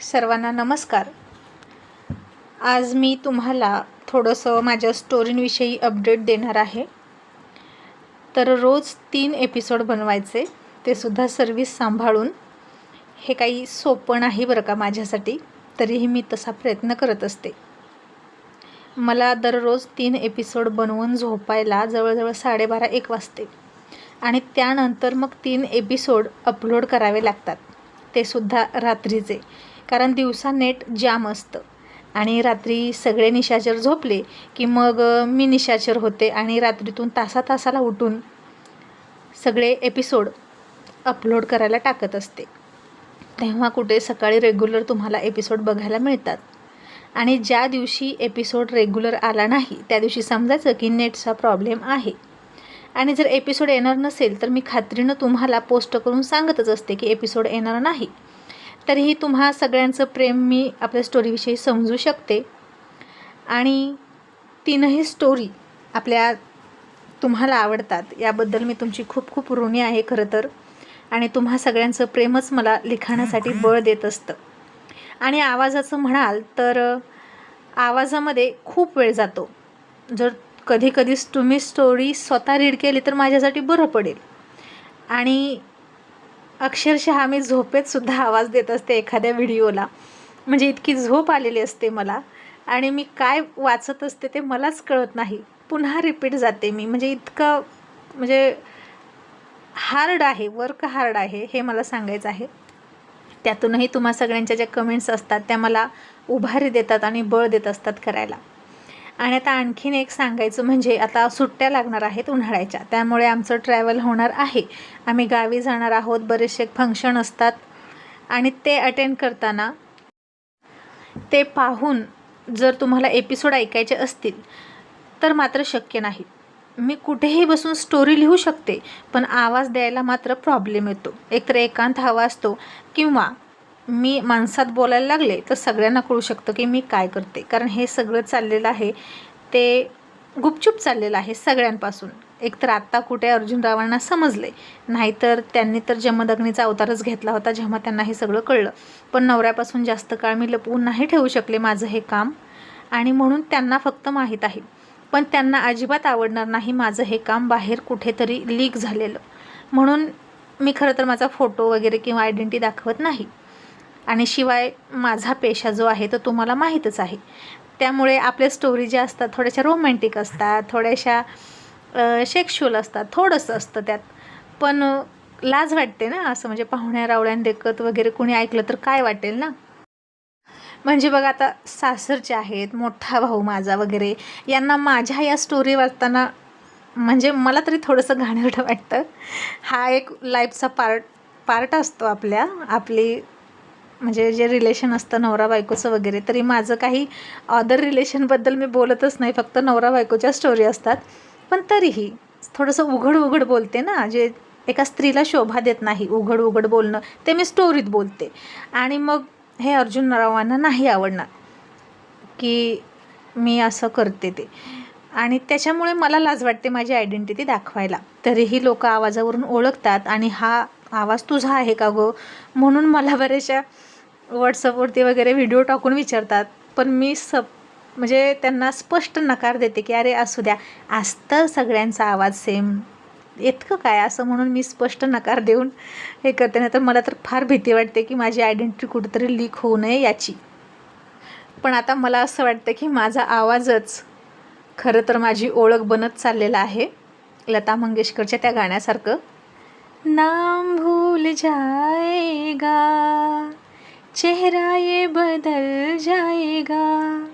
सर्वांना नमस्कार. आज मी तुम्हाला थोडंसं माझ्या स्टोरींविषयी अपडेट देणार आहे. तर रोज तीन एपिसोड बनवायचे ते सुद्धा सर्विस सांभाळून. हे काही सोपं नाही बरं का माझ्यासाठी तरीही मी तसा प्रयत्न करत असते. मला दररोज तीन एपिसोड बनवून झोपायला जवळजवळ साडेबारा एक वाजते. आणि त्यानंतर मग तीन एपिसोड अपलोड करावे लागतात. ते सुद्धा रात्रीचे. कारण दिवसा नेट जाम असतं. आणि रात्री सगळे निशाचर झोपले की मग मी निशाचर होते आणि रात्रीतून तासा तासाला उठून सगळे एपिसोड अपलोड करायला टाकत असते. तेव्हा कुठे सकाळी रेग्युलर तुम्हाला एपिसोड बघायला मिळतात. आणि ज्या दिवशी एपिसोड रेग्युलर आला नाही त्या दिवशी समजायचं की नेटचा प्रॉब्लेम आहे. आणि जर एपिसोड येणार नसेल तर मी खात्रीनं तुम्हाला पोस्ट करून सांगतच असते की एपिसोड येणार नाही. तरीही तुम्हा सगळ्यांचं प्रेम मी आपल्या स्टोरीविषयी समजू शकते. आणि तीनही स्टोरी आपल्या तुम्हाला आवडतात. याबद्दल मी तुमची खूप खूप ऋणी आहे खरं तर. आणि तुम्हा सगळ्यांचं प्रेमच मला लिखाणासाठी बळ देत असतं. आणि आवाजाचं म्हणाल तर आवाजामध्ये खूप वेळ जातो. जर कधी कधी तुम्ही स्टोरी स्वतः रीड केली तर माझ्यासाठी बरं पडेल. आणि अक्षरशः मी झोपेतसुद्धा आवाज देत असते एखाद्या व्हिडिओला. म्हणजे इतकी झोप आलेली असते मला. आणि मी काय वाचत असते ते मलाच कळत नाही. पुन्हा रिपीट जाते मी. म्हणजे इतकं म्हणजे हार्ड आहे वर्क हार्ड आहे हे मला सांगायचं आहे. त्यातूनही तुम्हा सगळ्यांच्या ज्या कमेंट्स असतात त्या मला उभारी देतात आणि बळ देत असतात करायला. आणि आता आणखीन एक सांगायचं म्हणजे आता सुट्ट्या लागणार आहेत उन्हाळ्याच्या. त्यामुळे आमचं ट्रॅव्हल होणार आहे. आम्ही गावी जाणार आहोत बरेचसे फंक्शन असतात. आणि ते अटेंड करताना ते पाहून जर तुम्हाला एपिसोड ऐकायचे असतील तर मात्र शक्य नाही. मी कुठेही बसून स्टोरी लिहू शकते पण आवाज द्यायला मात्र प्रॉब्लेम येतो. एकतर एकांत हवा असतो किंवा मी माणसात बोलायला लागले तर सगळ्यांना कळू शकतं की मी काय करते. कारण हे सगळं चाललेलं आहे ते गुपचूप चाललेलं आहे सगळ्यांपासून. एकतर आत्ता कुठे अर्जुनरावांना समजले नाहीतर त्यांनी तर जमदग्नीचा अवतारच घेतला होता जेव्हा त्यांना हे सगळं कळलं. पण नवऱ्यापासून जास्त काळ मी लपवून नाही ठेवू शकले माझं हे काम आणि म्हणून त्यांना फक्त माहीत आहे. पण त्यांना अजिबात आवडणार नाही माझं हे काम बाहेर कुठेतरी लीक झालेलं. म्हणून मी खरं तर माझा फोटो वगैरे किंवा आयडेंटिटी दाखवत नाही. आणि शिवाय माझा पेशा जो आहे तो तुम्हाला माहीतच आहे. त्यामुळे आपल्या स्टोरी ज्या असतात थोड्याशा रोमॅन्टिक असतात थोड्याशा शेक्शुअल असतात थोडंसं असतं त्यात. पण लाज वाटते ना असं म्हणजे पाहुण्या रावळ्यान देखत वगैरे कोणी ऐकलं तर काय वाटेल ना? म्हणजे बघा आता सासरचे आहेत मोठा भाऊ माझा वगैरे यांना माझ्या या स्टोरी वाचताना म्हणजे मला तरी थोडंसं घाणेरडं वाटतं. हा एक लाईफचा पार्ट पार्ट असतो आपल्या आपली म्हणजे जे रिलेशन असतं नवरा बायकोचं वगैरे तरी माझं काही अदर रिलेशनबद्दल मी बोलतच नाही फक्त नवरा बायकोच्या स्टोरी असतात. पण तरीही थोडंसं उघड उघड बोलते ना जे एका स्त्रीला शोभा देत नाही उघड उघड बोलणं ते मी स्टोरीत बोलते. आणि मग हे अर्जुन रावांना नाही आवडणार की मी असं करते ते. आणि त्याच्यामुळे मला लाज वाटते माझी आयडेंटिटी दाखवायला. तरीही लोक आवाजावरून ओळखतात आणि हा आवाज तुझा आहे का गो? म्हणून मला बऱ्याचशा व्हॉट्सअपवरती वगैरे व्हिडिओ टाकून विचारतात. पण मी सप म्हणजे त्यांना स्पष्ट नकार देते की अरे असू द्या. असतं सगळ्यांचा आवाज सेम इतकं काय असं म्हणून मी स्पष्ट नकार देऊन हे करते. नाही तर मला तर फार भीती वाटते की माझी आयडेंटिटी कुठेतरी लीक होऊ नये याची. पण आता मला असं वाटतं की माझा आवाजच खरं तर माझी ओळख बनत चाललेला आहे. लता मंगेशकरच्या त्या गाण्यासारखं. नाम भूल जाएगा. चेहरा ये बदल जाएगा।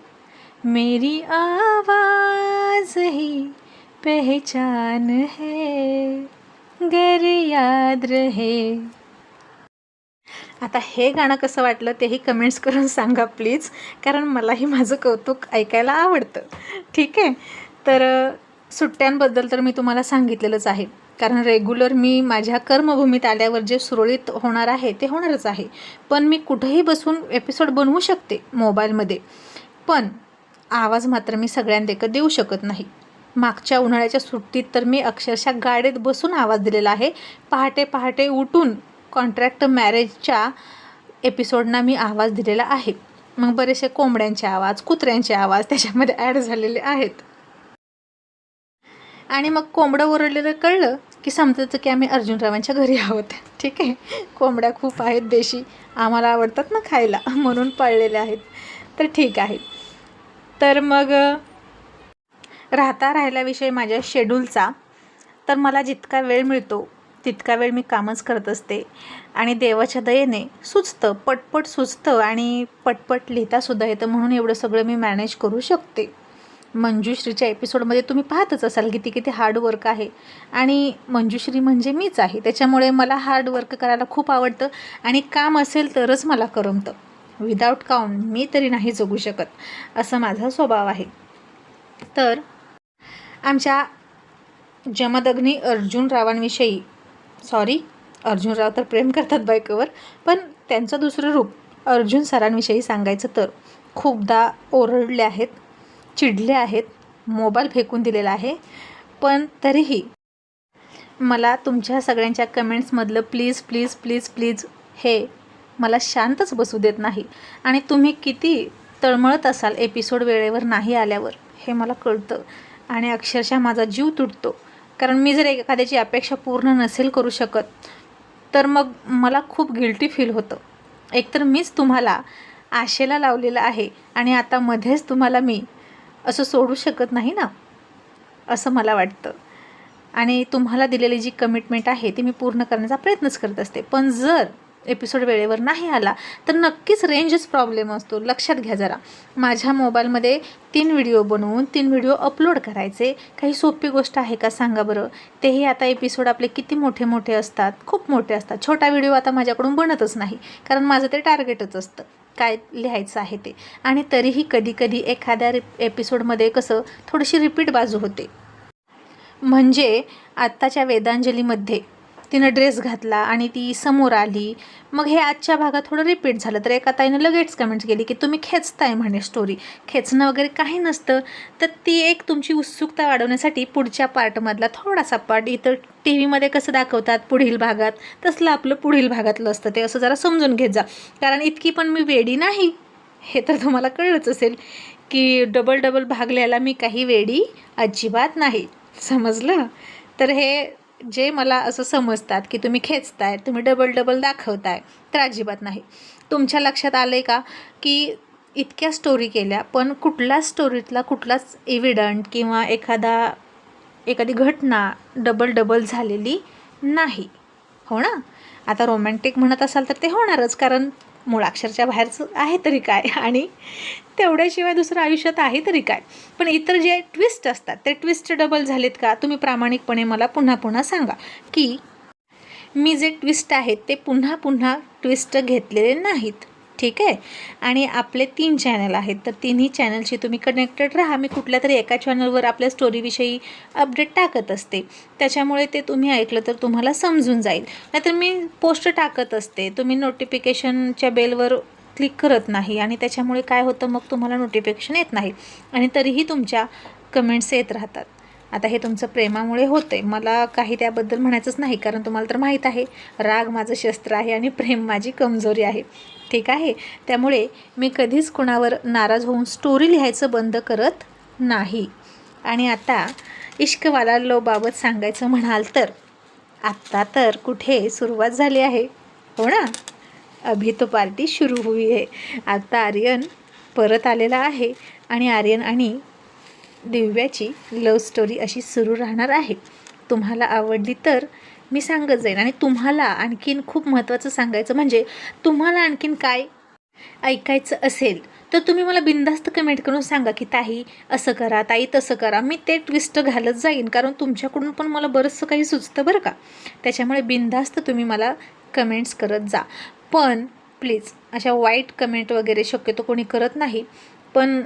मेरी आवाज़ ही पहचान है। गर याद रहे। आता हे गाणं कसं वाटलं तेही कमेंट्स करून सांगा प्लीज कारण मलाही माझं कौतुक ऐकायला आवडतं. ठीक आहे? तर सुट्ट्यांबद्दल तर मी तुम्हाला सांगितलेलंच आहे. कारण रेग्युलर मी माझ्या कर्मभूमीत आल्यावर जे सुरळीत होणार आहे ते होणारच आहे. पण मी कुठेही बसून एपिसोड बनवू शकते मोबाईलमध्ये पण आवाज मात्र मी सगळ्यांदेखत देऊ शकत नाही. मागच्या उन्हाळ्याच्या सुट्टीत तर मी अक्षरशः गाडीत बसून आवाज दिलेला आहे. पहाटे पहाटे उठून कॉन्ट्रॅक्ट मॅरेजच्या एपिसोडना मी आवाज दिलेला आहे. मग बरेचसे कोंबड्यांचे आवाज कुत्र्यांचे आवाज त्याच्यामध्ये ॲड झालेले आहेत. आणि मग कोंबडं ओरडलेलं कळलं की समजायचं की आम्ही अर्जुनरावांच्या घरी आहोत. ठीक आहे? कोंबड्या खूप आहेत देशी. आम्हाला आवडतात ना खायला म्हणून पळलेल्या आहेत. तर ठीक आहे. तर मग राहता राहिल्याविषयी माझ्या शेड्यूलचा तर मला जितका वेळ मिळतो तितका वेळ मी कामच करत असते. आणि देवाच्या दयेने सुचतं पटपट सुचतं आणि पटपट लिहितासुद्धा येतं म्हणून एवढं सगळं मी मॅनेज करू शकते. मंजुश्रीच्या एपिसोडमध्ये तुम्ही पाहतच असाल किती किती हार्डवर्क आहे. आणि मंजुश्री म्हणजे मीच आहे. त्याच्यामुळे मला हार्डवर्क करायला खूप आवडतं आणि काम असेल तरच मला करमतं. विदाऊट काउन मी तरी नाही जगू शकत असं माझा स्वभाव आहे. तर आमच्या जमदग्नी अर्जुन रावांविषयी सॉरी अर्जुनराव तर प्रेम करतात बायकोवर पण त्यांचं दुसरं रूप अर्जुन सरांविषयी सांगायचं तर खूपदा ओरडले आहेत. चिडले आहेत मोबाईल फेकून दिलेला आहे. पण तरीही मला तुमच्या सगळ्यांच्या कमेंट्समधलं प्लीज प्लीज प्लीज प्लीज हे मला शांतच बसू देत नाही. आणि तुम्ही किती तळमळत असाल एपिसोड वेळेवर नाही आल्यावर हे मला कळतं. आणि अक्षरशः माझा जीव तुटतो. कारण मी जर एखाद्याची अपेक्षा पूर्ण नसेल करू शकत तर मग मला खूप गिल्टी फील होतं. एकतर मीच तुम्हाला आशेला लावलेलं आहे आणि आता मध्येच तुम्हाला मी असं सोडू शकत नाही ना असं मला वाटतं. आणि तुम्हाला दिलेली जी कमिटमेंट आहे ती मी पूर्ण करण्याचा प्रयत्नच करत असते. पण जर एपिसोड वेळेवर नाही आला तर नक्कीच रेंजच प्रॉब्लेम असतो. लक्षात घ्या जरा. माझ्या मोबाईलमध्ये तीन व्हिडिओ बनवून तीन व्हिडिओ अपलोड करायचे. काही सोपी गोष्ट आहे का सांगा बरं? तेही आता एपिसोड आपले किती मोठे मोठे असतात खूप मोठे असतात. छोटा व्हिडिओ आता माझ्याकडून बनतच नाही कारण माझं ते टार्गेटच असतं. काय लिहायचं आहे ते. आणि तरीही कधीकधी एखाद्या रिप एपिसोडमध्ये कसं थोडीशी रिपीट बाजू होते. म्हणजे आत्ताच्या वेदांजलीमध्ये तिनं ड्रेस घातला आणि ती समोर आली. मग हे आजच्या भागात थोडं रिपीट झालं. तर एका ताईनं लगेच कमेंट्स केली की तुम्ही खेचताय म्हणे स्टोरी खेचणं वगैरे काही नसतं. तर ती एक तुमची उत्सुकता वाढवण्यासाठी पुढच्या पार्टमधला थोडासा पार्ट इथं टी व्हीमध्ये कसं दाखवतात पुढील भागात तसलं आपलं पुढील भागातलं असतं. ते असं जरा समजून घेत जा. कारण इतकी पण मी वेडी नाही. हे तर तुम्हाला कळलंच असेल की डबल डबल भाग लिहायला मी काही वेडी अजिबात नाही. समजलं? तर हे जे मला असं समजतात की तुम्ही खेचताय तुम्ही डबल डबल दाखवताय तर अजिबात नाही. तुमच्या लक्षात आलं आहे का की इतक्या स्टोरी केल्या पण कुठल्याच स्टोरीतला कुठलाच एव्हिडंट किंवा एखादा एखादी घटना डबल डबल झालेली नाही. हो ना? आता रोमॅन्टिक म्हणत असाल तर ते होणारच कारण मुळाक्षरच्या बाहेरचं आहे तरी काय आणि तेवढ्याशिवाय दुसरं आयुष्यात आहे तरी काय. पण इतर जे ट्विस्ट असतात ते ट्विस्ट डबल झालेत का? तुम्ही प्रामाणिकपणे मला पुन्हा पुन्हा सांगा की मी जे ट्विस्ट आहेत ते पुन्हा पुन्हा ट्विस्ट घेतलेले नाहीत. ठीक आहे? आणि आपले तीन चॅनल आहेत. तर तिन्ही चॅनलशी तुम्ही कनेक्टेड राहा. मी कुठल्या तरी एका चॅनलवर आपल्या स्टोरीविषयी अपडेट टाकत असते. त्याच्यामुळे ते तुम्ही ऐकलं तर तुम्हाला समजून जाईल. नाहीतर मी पोस्ट टाकत असते. तुम्ही नोटिफिकेशनच्या बेलवर क्लिक करत नाही. आणि त्याच्यामुळे काय होतं? मग तुम्हाला नोटिफिकेशन येत नाही. आणि तरीही तुमच्या कमेंट्स येत राहतात. आता हे तुमचं प्रेमामुळे होतं आहे मला काही त्याबद्दल म्हणायचंच नाही. कारण तुम्हाला तर माहीत आहे. राग माझं शस्त्र आहे आणि प्रेम माझी कमजोरी आहे. ठीक आहे. त्यामुळे मी कधीच कुणावर नाराज होऊन स्टोरी लिहायचं बंद करत नाही. आणि आता इश्कवाला लोबाबत सांगायचं म्हणाल तर आत्ता तर कुठे सुरुवात झाली आहे? हो ना? अभी तो पार्टी सुरू हुई आहे आता आर्यन परत आलेला आहे आणि आर्यन आणि दिव्याची लव स्टोरी अशी सुरू राहणार आहे. तुम्हाला आवडली तर मी सांगत जाईन. आणि तुम्हाला आणखीन खूप महत्त्वाचं सांगायचं म्हणजे तुम्हाला आणखीन काय ऐकायचं असेल तर तुम्ही मला बिनधास्त कमेंट करून सांगा की ताई असं करा ताई तसं करा. मी ते ट्विस्ट घालत जाईन कारण तुमच्याकडून पण मला बरंचसं काही सुचतं बरं का. त्याच्यामुळे बिनधास्त तुम्ही मला कमेंट्स करत जा. पण प्लीज अशा वाईट कमेंट वगैरे शक्यतो कोणी करत नाही. पण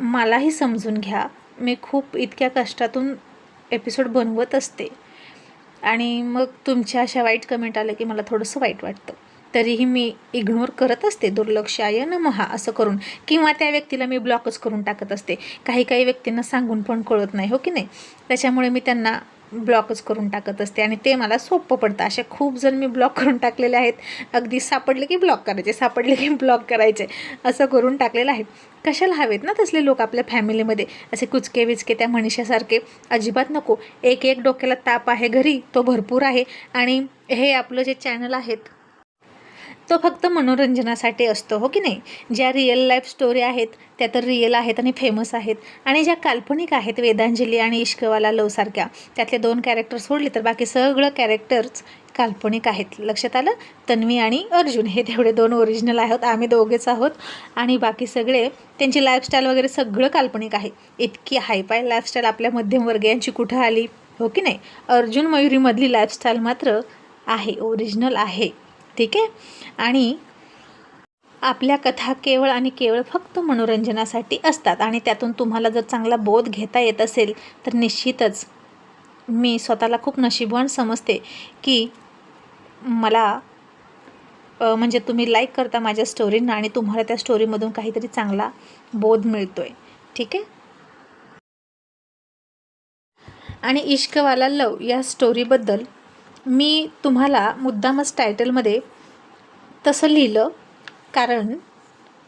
मलाही समजून घ्या. मी खूप इतक्या कष्टातून एपिसोड बनवत असते. आणि मग तुमच्या अशा वाईट कमेंट आल्या की मला थोडंसं वाईट वाटतं. तरीही मी इग्नोर करत असते. दुर्लक्ष आय न महा असं करून. किंवा त्या व्यक्तीला मी ब्लॉकच करून टाकत असते. काही काही व्यक्तींना सांगून पण कळत नाही हो की नाही? त्याच्यामुळे मी त्यांना ब्लॉकच करून टाकत असते आणि ते मला सोपं पडतं. अशा खूप जण मी ब्लॉक करून टाकलेले आहेत. अगदी सापडले की ब्लॉक करायचे सापडले की ब्लॉक करायचे. असं करून टाकलेलं आहे. कशाला हवेत ना तसले लोक आपल्या फॅमिलीमध्ये? असे कुचके विचके त्या मनीषासारखे. अजिबात नको. एक एक डोक्याला ताप आहे घरी तो भरपूर आहे. आणि हे आपलं जे चॅनल आहेत तो फक्त मनोरंजनासाठी असतो हो की नाही? ज्या रिअल लाईफ स्टोरी आहेत त्या तर रिअल आहेत आणि फेमस आहेत. आणि ज्या काल्पनिक आहेत वेदांजली आणि इश्कवाला लवसारख्या त्यातले दोन कॅरेक्टर सोडले तर बाकी सगळं कॅरेक्टर्स काल्पनिक आहेत. लक्षात आलं? तन्वी आणि अर्जुन हे तेवढे दोन ओरिजिनल आहोत. आम्ही दोघेच आहोत. आणि बाकी सगळे त्यांची लाईफस्टाईल वगैरे सगळं काल्पनिक आहे. इतकी हायफाय लाईफस्टाईल आपल्या मध्यमवर्गीयांची कुठं आली? हो की नाही? अर्जुन मयुरीमधली लाईफस्टाईल मात्र आहे ओरिजिनल आहे. ठीक आहे? आणि आपल्या कथा केवळ आणि केवळ फक्त मनोरंजनासाठी असतात. आणि त्यातून तुम्हाला जर चांगला बोध घेता येत असेल तर निश्चितच मी स्वतःला खूप नशीबवान समजते की मला म्हणजे तुम्ही लाईक करता माझ्या स्टोरींना आणि तुम्हाला त्या स्टोरीमधून काहीतरी चांगला बोध मिळतो आहे ठीक आहे? आणि इश्कवाला लव या स्टोरीबद्दल मी तुम्हाला मुद्दामच टायटलमध्ये तसं लिहिलं कारण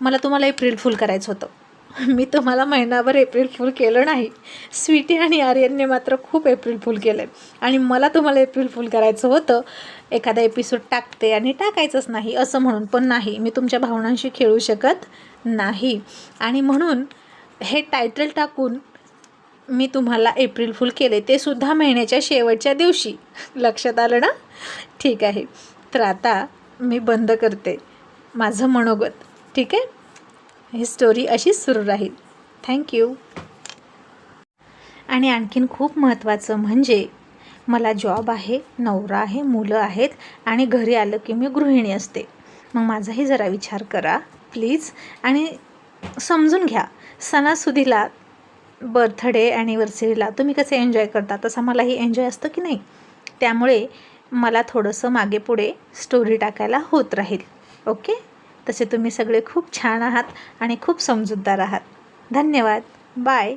मला तुम्हाला एप्रिल फुल करायचं होतं. मी तुम्हाला महिनाभर एप्रिल फुल केलं नाही. स्वीटी आणि आर्यनने मात्र खूप एप्रिल फुल केलं आहे आणि मला तुम्हाला एप्रिल फुल करायचं होतं. एखादा एपिसोड टाकते आणि टाकायचंच नाही असं म्हणून. पण नाही मी तुमच्या भावनांशी खेळू शकत नाही. आणि म्हणून हे टायटल टाकून मी तुम्हाला एप्रिल फुल केले ते सुद्धा महिन्याच्या शेवटच्या दिवशी. लक्षात आलं ना? ठीक आहे. तर आता मी बंद करते. माझं मनोगत. ठीक आहे? ही स्टोरी अशीच सुरू राहील. थँक्यू आणि आणखीन खूप महत्त्वाचं म्हणजे मला जॉब आहे नवरा आहे मुलं आहेत आणि घरी आलं की मी गृहिणी असते. मग माझाही जरा विचार करा प्लीज आणि समजून घ्या. सणासुदीला बर्थडे ॲनिव्हर्सरीला तुम्ही कसे एन्जॉय करता? तसा मलाही एन्जॉय असतं की नाही? त्यामुळे मला थोडंसं मागे पुढे स्टोरी टाकायला होत राहील. ओके तसे तुम्ही सगळे खूप छान आहात आणि खूप समजूतदार आहात. धन्यवाद. बाय